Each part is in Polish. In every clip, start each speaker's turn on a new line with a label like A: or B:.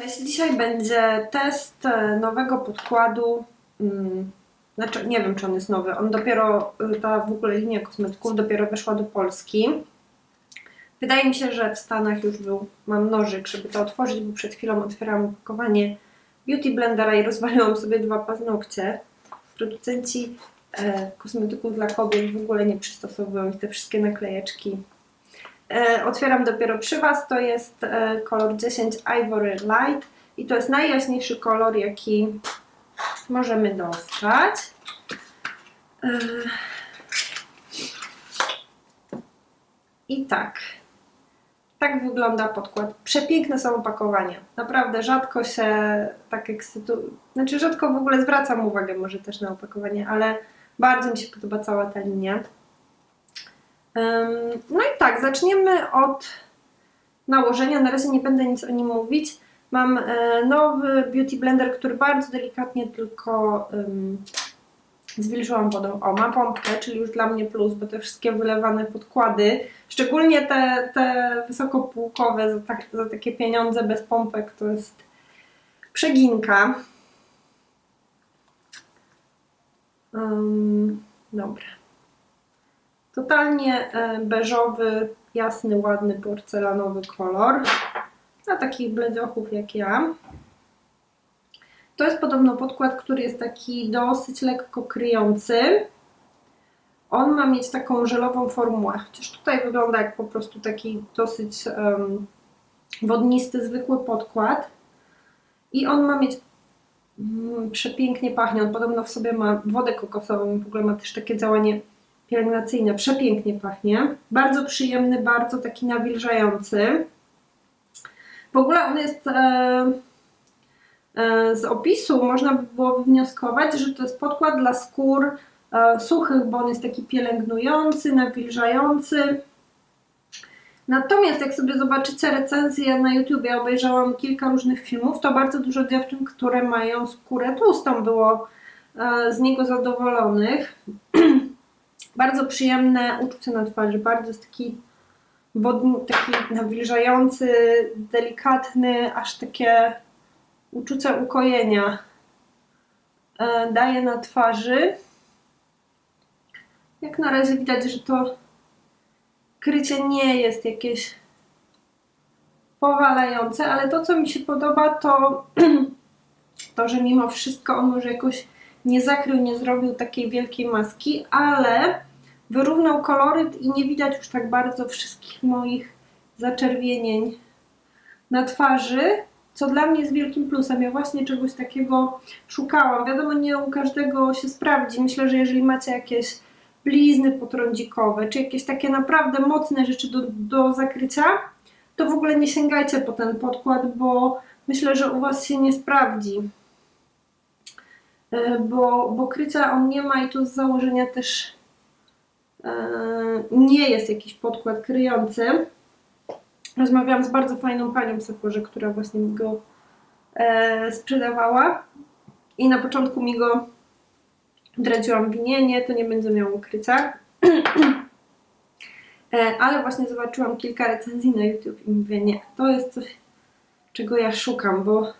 A: Cześć, dzisiaj będzie test e, nowego podkładu. mm, Znaczy, nie wiem, czy on jest nowy. On dopiero, y, ta w ogóle linia kosmetyków dopiero weszła do Polski. Wydaje mi się, że w Stanach już był, mam nożyk, żeby to otworzyć, bo przed chwilą otwierałam opakowanie Beauty Blendera i rozwaliłam sobie dwa paznokcie. Producenci e, kosmetyków dla kobiet w ogóle nie przystosowują ich te wszystkie naklejeczki. E, otwieram dopiero przy Was. To jest e, kolor 10 Ivory Light i to jest najjaśniejszy kolor, jaki możemy dostać. E, I tak. Tak wygląda podkład. Przepiękne są opakowania. Naprawdę rzadko się tak ekscytuję. Znaczy, rzadko w ogóle zwracam uwagę może też na opakowanie, ale bardzo mi się podoba cała ta linia. No i tak, zaczniemy od nałożenia. Na razie nie będę nic o nim mówić. Mam e, nowy Beauty Blender, który bardzo delikatnie tylko um, zwilżyłam wodą. O, ma pompkę, czyli już dla mnie plus, bo te wszystkie wylewane podkłady, szczególnie te, te wysokopółkowe za, tak, za takie pieniądze bez pompek, to jest przeginka. Ym, dobra. Totalnie e, beżowy, jasny, ładny, porcelanowy kolor. Dla takich bledziochów jak ja. To jest podobno podkład, który jest taki dosyć lekko kryjący. On ma mieć taką żelową formułę, chociaż tutaj wygląda jak po prostu taki dosyć em, wodnisty, zwykły podkład. I on ma mieć mm, przepięknie pachnie. On podobno w sobie ma wodę kokosową w ogóle ma też takie działanie pielęgnacyjne. Przepięknie pachnie. Bardzo przyjemny, bardzo taki nawilżający. W ogóle on jest e, e, z opisu można by było wywnioskować, że to jest podkład dla skór e, suchych, bo on jest taki pielęgnujący, nawilżający. Natomiast jak sobie zobaczycie recenzję na YouTubie, obejrzałam kilka różnych filmów, to bardzo dużo dziewczyn, które mają skórę tłustą było e, z niego zadowolonych. Bardzo przyjemne uczucie na twarzy, bardzo taki wodny, taki nawilżający, delikatny, aż takie uczucie ukojenia e, daje na twarzy. Jak na razie widać, że to krycie nie jest jakieś powalające, ale to co mi się podoba to to, że mimo wszystko on może jakoś nie zakrył, nie zrobił takiej wielkiej maski, ale wyrównał koloryt i nie widać już tak bardzo wszystkich moich zaczerwienień na twarzy, co dla mnie jest wielkim plusem. Ja właśnie czegoś takiego szukałam. Wiadomo, nie u każdego się sprawdzi. Myślę, że jeżeli macie jakieś blizny potrądzikowe, czy jakieś takie naprawdę mocne rzeczy do, do zakrycia, to w ogóle nie sięgajcie po ten podkład, bo myślę, że u Was się nie sprawdzi. E, Bo, bo krycia on nie ma i tu z założenia też e, nie jest jakiś podkład kryjący. Rozmawiałam z bardzo fajną panią w Sephorze, która właśnie mi go e, sprzedawała i na początku mi go dradziłam nie, nie, to nie będzie miało krycia. Ale właśnie zobaczyłam kilka recenzji na YouTube i mówię, nie, to jest coś, czego ja szukam, bo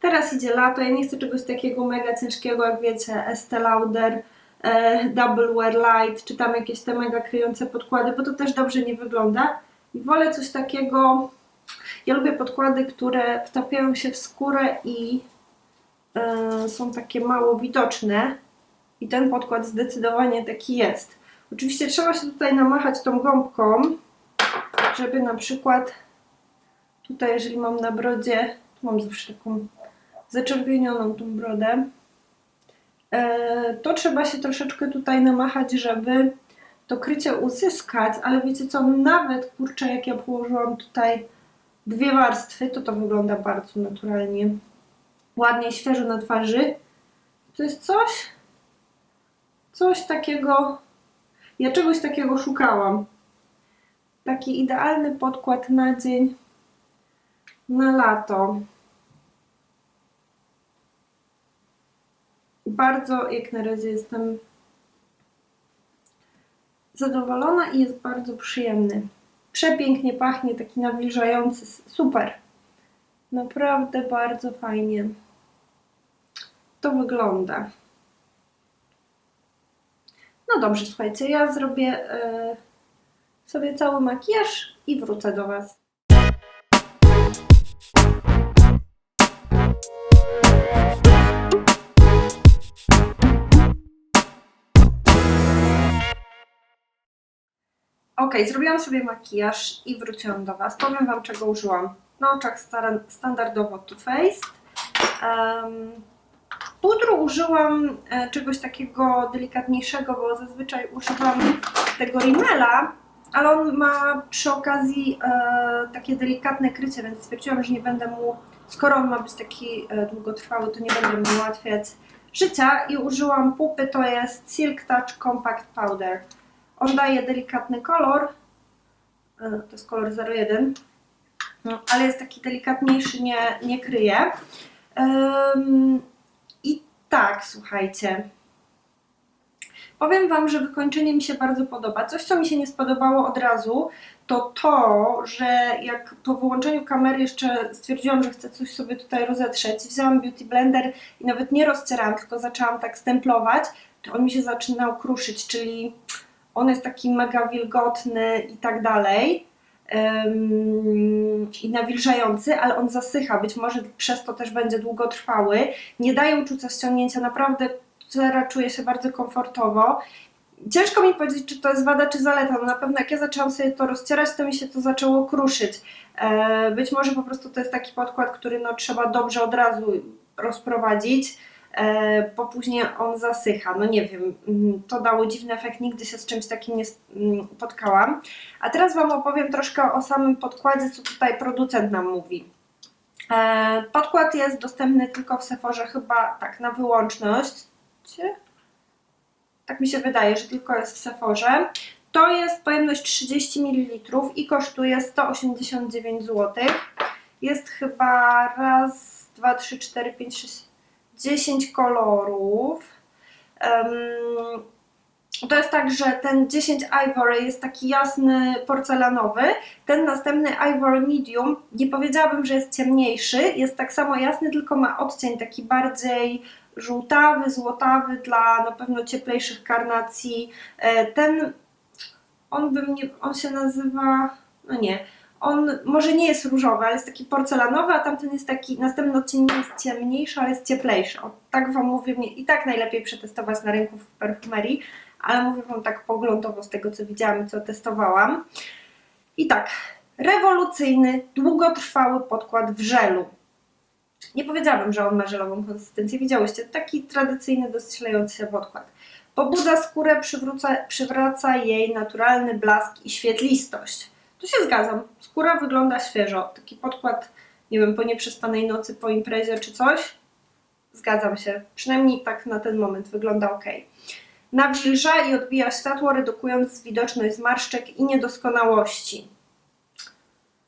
A: teraz idzie lato, ja nie chcę czegoś takiego mega ciężkiego, jak wiecie, Estee Lauder, e, Double Wear Light, czy tam jakieś te mega kryjące podkłady, bo to też dobrze nie wygląda. I wolę coś takiego, ja lubię podkłady, które wtapiają się w skórę i e, są takie mało widoczne. I ten podkład zdecydowanie taki jest. Oczywiście trzeba się tutaj namachać tą gąbką, żeby na przykład tutaj, jeżeli mam na brodzie, tu mam zawsze taką zaczerwienioną tą brodę, e, to trzeba się troszeczkę tutaj namachać, żeby to krycie uzyskać, ale wiecie co, nawet kurczę, jak ja położyłam tutaj dwie warstwy, to to wygląda bardzo naturalnie, ładnie, świeżo na twarzy. To jest coś, coś takiego, ja czegoś takiego szukałam. Taki idealny podkład na dzień, na lato. Bardzo, jak na razie jestem zadowolona i jest bardzo przyjemny. Przepięknie pachnie, taki nawilżający, super. Naprawdę bardzo fajnie to wygląda. No dobrze, słuchajcie, ja zrobię e, sobie cały makijaż i wrócę do Was. Ok, zrobiłam sobie makijaż i wróciłam do Was. Powiem Wam, czego użyłam. Na oczach standardowo Too Faced. Um, pudru użyłam e, czegoś takiego delikatniejszego, bo zazwyczaj używam tego rimela, ale on ma przy okazji e, takie delikatne krycie, więc stwierdziłam, że nie będę mu, skoro on ma być taki e, długotrwały, to nie będę mu ułatwiać życia i użyłam pupy, to jest Silk Touch Compact Powder. On daje delikatny kolor, e, to jest kolor 01, no, ale jest taki delikatniejszy, nie, nie kryje. I tak, słuchajcie. Powiem Wam, że wykończenie mi się bardzo podoba. Coś, co mi się nie spodobało od razu, to to, że jak po wyłączeniu kamery jeszcze stwierdziłam, że chcę coś sobie tutaj rozetrzeć, wzięłam Beauty Blender i nawet nie rozcierałam, tylko zaczęłam tak stemplować, to on mi się zaczynał kruszyć, czyli on jest taki mega wilgotny i tak dalej i nawilżający, ale on zasycha, być może przez to też będzie długotrwały. Nie daje uczucia ściągnięcia, naprawdę teraz czuję się bardzo komfortowo. Ciężko mi powiedzieć, czy to jest wada, czy zaleta. No na pewno jak ja zaczęłam sobie to rozcierać, to mi się to zaczęło kruszyć. E, być może po prostu to jest taki podkład, który no, trzeba dobrze od razu rozprowadzić, bo później on zasycha. No nie wiem, mm, to dało dziwny efekt, nigdy się z czymś takim nie spotkałam. A teraz Wam opowiem troszkę o samym podkładzie, co tutaj producent nam mówi. E, podkład jest dostępny tylko w Sephorze, chyba tak na wyłączność. Tak mi się wydaje, że tylko jest w Sephorze. To jest pojemność 30 ml i kosztuje 189 zł. Jest chyba raz, dwa, trzy, cztery, pięć, sześć, 10 kolorów. To jest tak, że ten 10 Ivory jest taki jasny porcelanowy, ten następny Ivory Medium, nie powiedziałabym, że jest ciemniejszy, jest tak samo jasny, tylko ma odcień taki bardziej żółtawy, złotawy dla na pewno cieplejszych karnacji. E, Ten, on by mnie, on się nazywa, no nie, on może nie jest różowy, ale jest taki porcelanowy, a tamten jest taki, następny odcień jest ciemniejszy, ale jest cieplejszy. O, tak Wam mówię, i tak najlepiej przetestować na rynku w perfumerii, ale mówię Wam tak poglądowo z tego, co widziałam i co testowałam. I tak, rewolucyjny, długotrwały podkład w żelu. Nie powiedziałabym, że on ma żelową konsystencję. Widziałyście, taki tradycyjny, dosyć lejący się podkład. Pobudza skórę, przywraca jej naturalny blask i świetlistość. Się zgadzam. Skóra wygląda świeżo. Taki podkład, nie wiem, po nieprzespanej nocy, po imprezie czy coś. Zgadzam się. Przynajmniej tak na ten moment wygląda ok. Nawilża i odbija światło, redukując widoczność zmarszczek i niedoskonałości.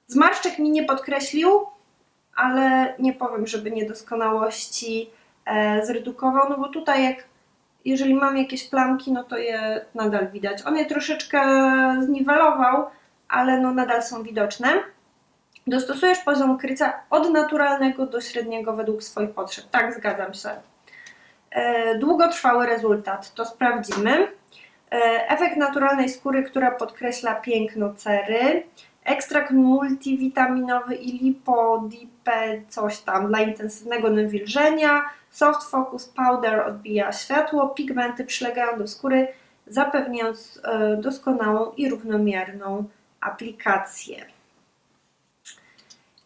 A: Zmarszczek mi nie podkreślił, ale nie powiem, żeby niedoskonałości e, zredukował, no bo tutaj jak jeżeli mam jakieś plamki, no to je nadal widać. On je troszeczkę zniwelował, ale no nadal są widoczne. Dostosujesz poziom krycia od naturalnego do średniego według swoich potrzeb. Tak, zgadzam się. E, długotrwały rezultat, to sprawdzimy. E, efekt naturalnej skóry, która podkreśla piękno cery. Ekstrakt multivitaminowy i lipodipe, coś tam dla intensywnego nawilżenia. Soft Focus Powder odbija światło. Pigmenty przylegają do skóry, zapewniając e, doskonałą i równomierną aplikację.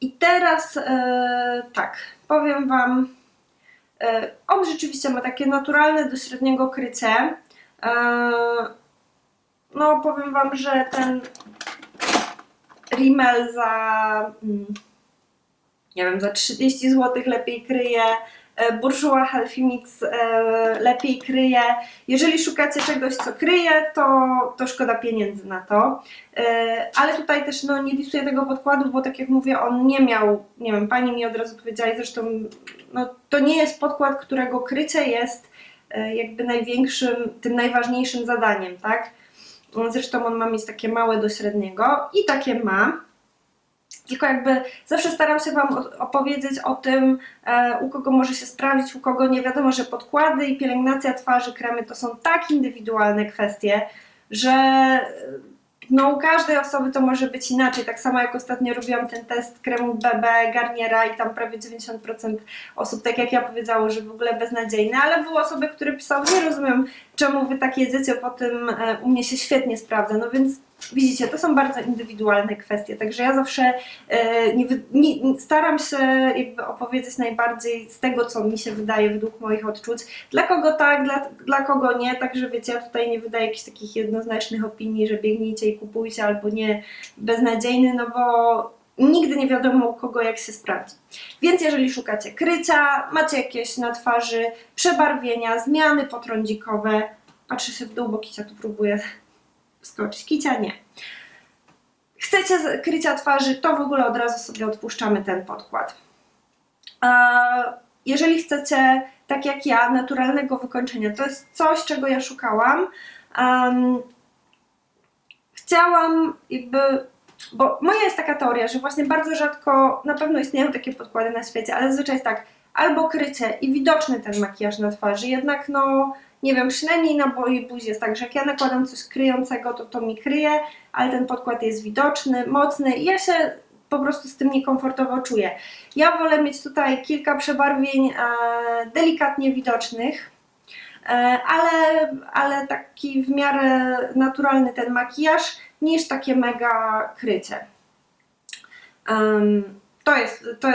A: I teraz e, tak, powiem Wam, e, on rzeczywiście ma takie naturalne do średniego krycie. E, no, powiem Wam, że ten Rimmel za, mm, nie wiem, za 30 zł lepiej kryje. E, Bourjois Healthy Mix e, lepiej kryje. Jeżeli szukacie czegoś, co kryje, to, to szkoda pieniędzy na to. E, Ale tutaj też no, nie wisuję tego podkładu, bo tak jak mówię, on nie miał, nie wiem, pani mi od razu powiedziała zresztą no, to nie jest podkład, którego krycie jest jakby największym, tym najważniejszym zadaniem, tak? Zresztą on ma mieć takie małe do średniego i takie ma. Tylko jakby zawsze staram się Wam opowiedzieć o tym, e, u kogo może się sprawdzić, u kogo nie wiadomo, że podkłady i pielęgnacja twarzy, kremy to są tak indywidualne kwestie, że e, no, u każdej osoby to może być inaczej. Tak samo jak ostatnio robiłam ten test kremu BB Garniera i tam prawie 90% osób, tak jak ja powiedziało, że w ogóle beznadziejne, ale były osoby, które pisały, nie rozumiem czemu Wy tak jedziecie, po tym e, u mnie się świetnie sprawdza. No więc widzicie, to są bardzo indywidualne kwestie, także ja zawsze e, nie, nie, staram się jakby opowiedzieć najbardziej z tego, co mi się wydaje według moich odczuć. Dla kogo tak, dla, dla kogo nie, także wiecie, ja tutaj nie wydaję jakichś takich jednoznacznych opinii, że biegnijcie i kupujcie albo nie, beznadziejny, no bo nigdy nie wiadomo kogo jak się sprawdzi. Więc jeżeli szukacie krycia, macie jakieś na twarzy przebarwienia, zmiany potrądzikowe, patrzę się w dół, bo Kicia tu próbuje skoczyć. Kicia nie. Chcecie krycia twarzy, to w ogóle od razu sobie odpuszczamy ten podkład. Jeżeli chcecie, tak jak ja, naturalnego wykończenia, to jest coś, czego ja szukałam. Chciałam jakby, bo moja jest taka teoria, że właśnie bardzo rzadko, na pewno istnieją takie podkłady na świecie, ale zazwyczaj jest tak, albo krycie i widoczny ten makijaż na twarzy, jednak no, nie wiem, przynajmniej na mojej buzi jest tak, że jak ja nakładam coś kryjącego, to to mi kryje, ale ten podkład jest widoczny, mocny i ja się po prostu z tym niekomfortowo czuję. Ja wolę mieć tutaj kilka przebarwień e, delikatnie widocznych, e, ale, ale taki w miarę naturalny ten makijaż, niż takie mega krycie. Em, to, jest, to,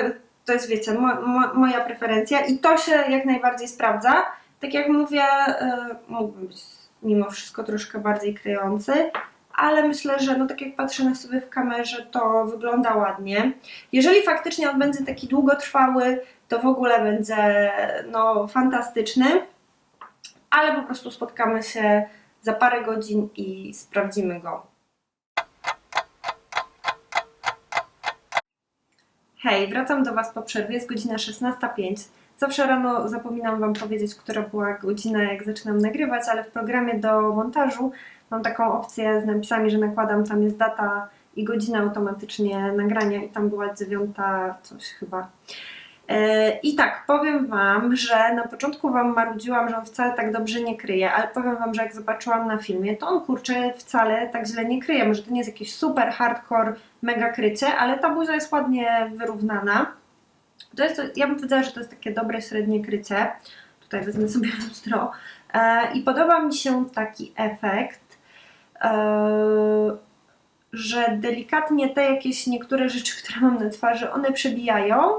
A: to jest, wiecie, mo, mo, moja preferencja i to się jak najbardziej sprawdza. Tak jak mówię, e, mógłby być mimo wszystko troszkę bardziej kryjący, ale myślę, że no tak jak patrzę na sobie w kamerze, to wygląda ładnie. Jeżeli faktycznie on będzie taki długotrwały, to w ogóle będzie no, fantastyczny, ale po prostu spotkamy się za parę godzin i sprawdzimy go. Hej, wracam do Was po przerwie, jest godzina 16.05. Zawsze rano zapominam Wam powiedzieć, która była godzina, jak zaczynam nagrywać, ale w programie do montażu mam taką opcję z napisami, że nakładam, tam jest data i godzina automatycznie nagrania i tam była dziewiąta coś chyba. E, I tak, powiem Wam, że na początku Wam marudziłam, że on wcale tak dobrze nie kryje, ale powiem Wam, że jak zobaczyłam na filmie, to on kurczę wcale tak źle nie kryje. Może to nie jest jakieś super hardcore, mega krycie, ale ta buzia jest ładnie wyrównana. To jest, ja bym powiedziała, że to jest takie dobre, średnie krycie. Tutaj wezmę sobie lustro. E, I podoba mi się taki efekt, e, że delikatnie te jakieś niektóre rzeczy, które mam na twarzy, one przebijają,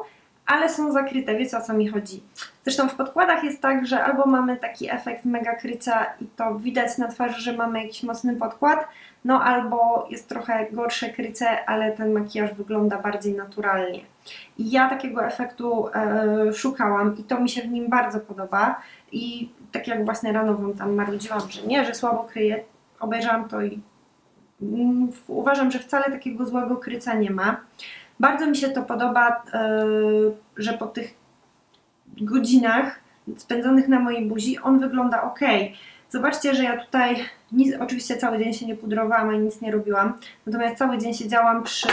A: ale są zakryte. Wiecie o co mi chodzi? Zresztą w podkładach jest tak, że albo mamy taki efekt mega krycia i to widać na twarzy, że mamy jakiś mocny podkład, no albo jest trochę gorsze krycie, ale ten makijaż wygląda bardziej naturalnie. I ja takiego efektu e, szukałam i to mi się w nim bardzo podoba. I tak jak właśnie rano Wam tam marudziłam, że nie, że słabo kryje, obejrzałam to i mm, uważam, że wcale takiego złego krycia nie ma. Bardzo mi się to podoba, e, że po tych godzinach spędzonych na mojej buzi on wygląda ok. Zobaczcie, że ja tutaj nic, oczywiście cały dzień się nie pudrowałam ani nic nie robiłam, natomiast cały dzień siedziałam przy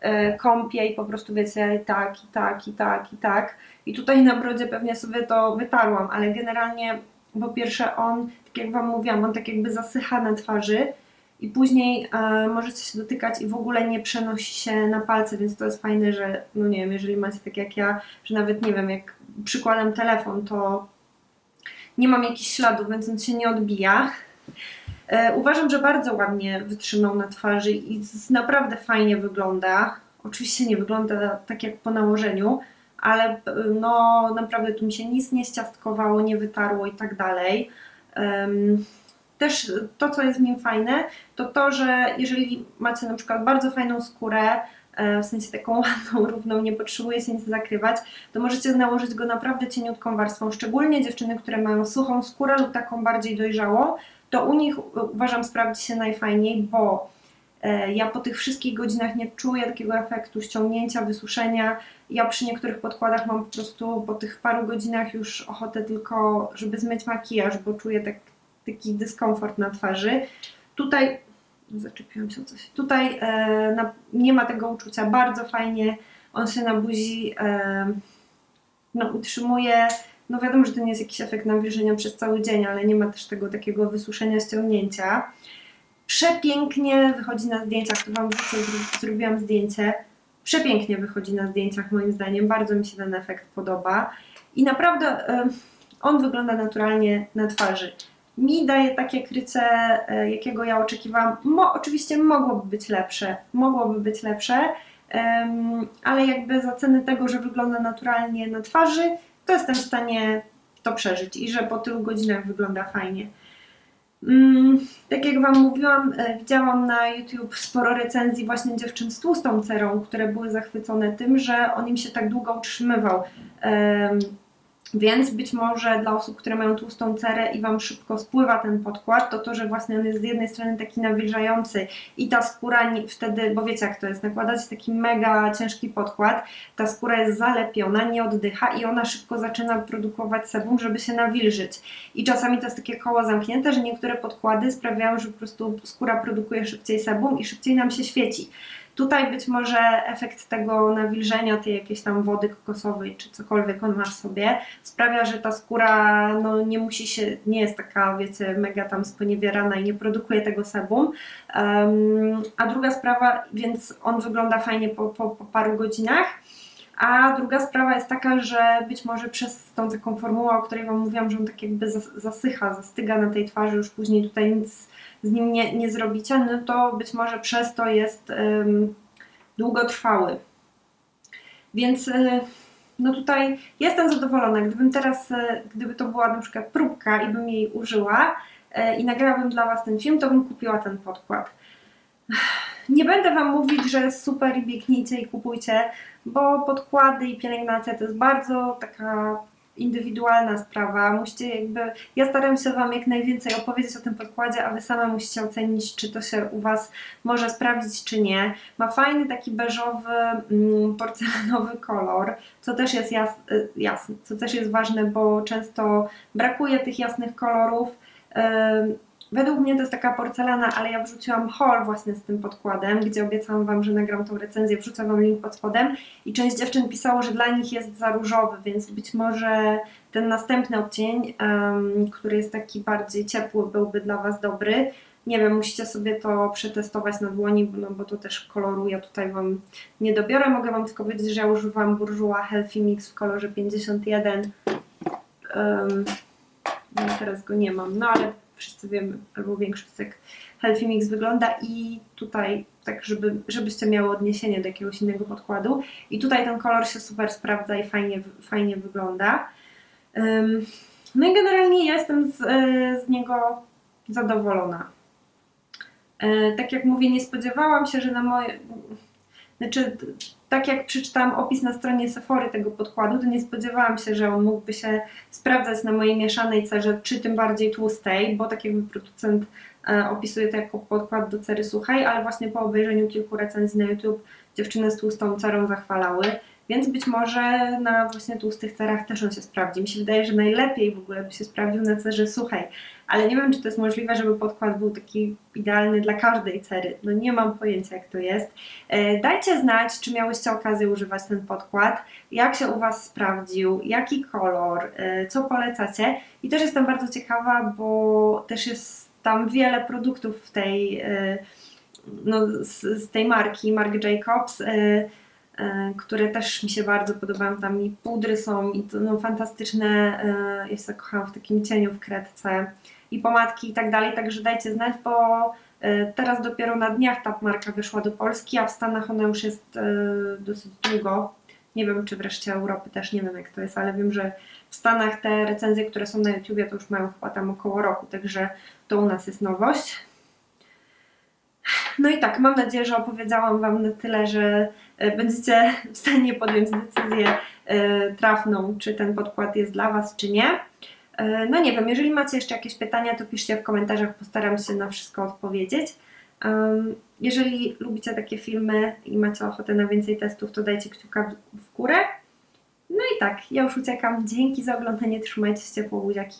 A: e, kąpie i po prostu wiecie, tak, i tak, i tak, i tak. I tutaj na brodzie pewnie sobie to wytarłam, ale generalnie po pierwsze on, tak jak Wam mówiłam, on tak jakby zasycha na twarzy i później e, możecie się dotykać i w ogóle nie przenosi się na palce, więc to jest fajne, że no nie wiem, jeżeli macie tak jak ja, że nawet nie wiem, jak przykładam telefon, to nie mam jakichś śladów, więc on się nie odbija. E, uważam, że bardzo ładnie wytrzymał na twarzy i naprawdę fajnie wygląda. Oczywiście nie wygląda tak jak po nałożeniu, ale e, no naprawdę tu mi się nic nie ściastkowało, nie wytarło i tak dalej. Em, też to, co jest w nim fajne, to to, że jeżeli macie na przykład bardzo fajną skórę, e, w sensie taką ładną, równą, nie potrzebujecie nic zakrywać, to możecie nałożyć go naprawdę cieniutką warstwą. Szczególnie dziewczyny, które mają suchą skórę lub taką bardziej dojrzałą, to u nich uważam sprawdzi się najfajniej, bo e, ja po tych wszystkich godzinach nie czuję takiego efektu ściągnięcia, wysuszenia. Ja przy niektórych podkładach mam po prostu po tych paru godzinach już ochotę tylko, żeby zmyć makijaż, bo czuję tak, taki dyskomfort na twarzy. Tutaj zaczepiłam się o coś. Tutaj e, na, nie ma tego uczucia, bardzo fajnie on się na buzi e, no, utrzymuje. No wiadomo, że to nie jest jakiś efekt nawilżenia przez cały dzień, ale nie ma też tego takiego wysuszenia, ściągnięcia. Przepięknie wychodzi na zdjęciach, tu Wam wrzucę, zro- zrobiłam zdjęcie. Przepięknie wychodzi na zdjęciach moim zdaniem, bardzo mi się ten efekt podoba. I naprawdę e, on wygląda naturalnie na twarzy. Mi daje takie krycie, e, jakiego ja oczekiwałam. Mo, oczywiście mogłoby być lepsze, mogłoby być lepsze, ale jakby za cenę tego, że wygląda naturalnie na twarzy, to jestem w stanie to przeżyć i że po tylu godzinach wygląda fajnie. Mm, tak jak Wam mówiłam, e, widziałam na YouTube sporo recenzji właśnie dziewczyn z tłustą cerą, które były zachwycone tym, że on im się tak długo utrzymywał. Więc być może dla osób, które mają tłustą cerę i Wam szybko spływa ten podkład, to to, że właśnie on jest z jednej strony taki nawilżający i ta skóra nie, wtedy, bo wiecie jak to jest, nakładacie taki mega ciężki podkład, ta skóra jest zalepiona, nie oddycha i ona szybko zaczyna produkować sebum, żeby się nawilżyć. I czasami to jest takie koło zamknięte, że niektóre podkłady sprawiają, że po prostu skóra produkuje szybciej sebum i szybciej nam się świeci. Tutaj być może efekt tego nawilżenia, tej jakiejś tam wody kokosowej, czy cokolwiek on ma sobie, sprawia, że ta skóra no, nie musi się, nie jest taka, wiecie, mega tam sponiewierana i nie produkuje tego sebum. Um, a druga sprawa, więc on wygląda fajnie po, po, po paru godzinach. A druga sprawa jest taka, że być może przez tą taką formułę, o której Wam mówiłam, że on tak jakby zas- zasycha, zastyga na tej twarzy, już później tutaj nic z nim nie, nie zrobicie, no to być może przez to jest um, długotrwały. Więc y, no tutaj jestem zadowolona. Gdybym teraz, y, gdyby to była na przykład próbka i bym jej użyła y, i nagrałabym dla Was ten film, to bym kupiła ten podkład. Nie będę Wam mówić, że jest super i biegnijcie i kupujcie, bo podkłady i pielęgnacja to jest bardzo taka indywidualna sprawa. Musicie jakby. Ja staram się Wam jak najwięcej opowiedzieć o tym podkładzie, a Wy same musicie ocenić, czy to się u Was może sprawdzić, czy nie. Ma fajny taki beżowy, mm, porcelanowy kolor, co też jest jas, y, jasny, co też jest ważne, bo często brakuje tych jasnych kolorów. Według mnie to jest taka porcelana, ale ja wrzuciłam haul właśnie z tym podkładem, gdzie obiecałam Wam, że nagram tą recenzję, wrzucę Wam link pod spodem i część dziewczyn pisało, że dla nich jest za różowy, więc być może ten następny odcień, em, który jest taki bardziej ciepły, byłby dla Was dobry. Nie wiem, musicie sobie to przetestować na dłoni, no bo to też koloru ja tutaj Wam nie dobiorę. Mogę Wam tylko powiedzieć, że ja używam Bourjois Healthy Mix w kolorze 51. Um, no teraz go nie mam, no ale wszyscy wiemy, albo większość jak Healthy Mix wygląda i tutaj tak, żeby, żebyście miały odniesienie do jakiegoś innego podkładu. I tutaj ten kolor się super sprawdza i fajnie, fajnie wygląda. No i generalnie jestem z, e, z niego zadowolona. E, Tak jak mówię, nie spodziewałam się, że na moje. Znaczy, tak jak przeczytałam opis na stronie Sephory tego podkładu, to nie spodziewałam się, że on mógłby się sprawdzać na mojej mieszanej cerze, czy tym bardziej tłustej, bo tak jakby producent e, opisuje to jako podkład do cery suchej, ale właśnie po obejrzeniu kilku recenzji na YouTube dziewczyny z tłustą cerą zachwalały, więc być może na właśnie tłustych cerach też on się sprawdzi. Mi się wydaje, że najlepiej w ogóle by się sprawdził na cerze suchej, ale nie wiem, czy to jest możliwe, żeby podkład był taki idealny dla każdej cery. No nie mam pojęcia, jak to jest. E, Dajcie znać, czy miałyście okazję używać ten podkład, jak się u Was sprawdził, jaki kolor, e, co polecacie. I też jestem bardzo ciekawa, bo też jest tam wiele produktów w tej, e, no, z, z tej marki, Mark Jacobs, które też mi się bardzo podobają. Tam i pudry są, i to, no, fantastyczne. e, Ja się zakochałam w takim cieniu w kredce, i pomadki i tak dalej. Także dajcie znać, bo e, teraz dopiero na dniach ta marka wyszła do Polski, a w Stanach ona już jest e, dosyć długo. Nie wiem, czy wreszcie Europy też, nie wiem jak to jest, ale wiem, że w Stanach te recenzje, które są na YouTubie, to już mają chyba tam około roku, także to u nas jest nowość. No i tak, mam nadzieję, że opowiedziałam Wam na tyle, że e, będziecie w stanie podjąć decyzję e, trafną, czy ten podkład jest dla Was, czy nie. E, No nie wiem, jeżeli macie jeszcze jakieś pytania, to piszcie w komentarzach, postaram się na wszystko odpowiedzieć. Jeżeli lubicie takie filmy i macie ochotę na więcej testów, to dajcie kciuka w górę. No i tak, ja już uciekam. Dzięki za oglądanie, trzymajcie się ciepło, buziaki.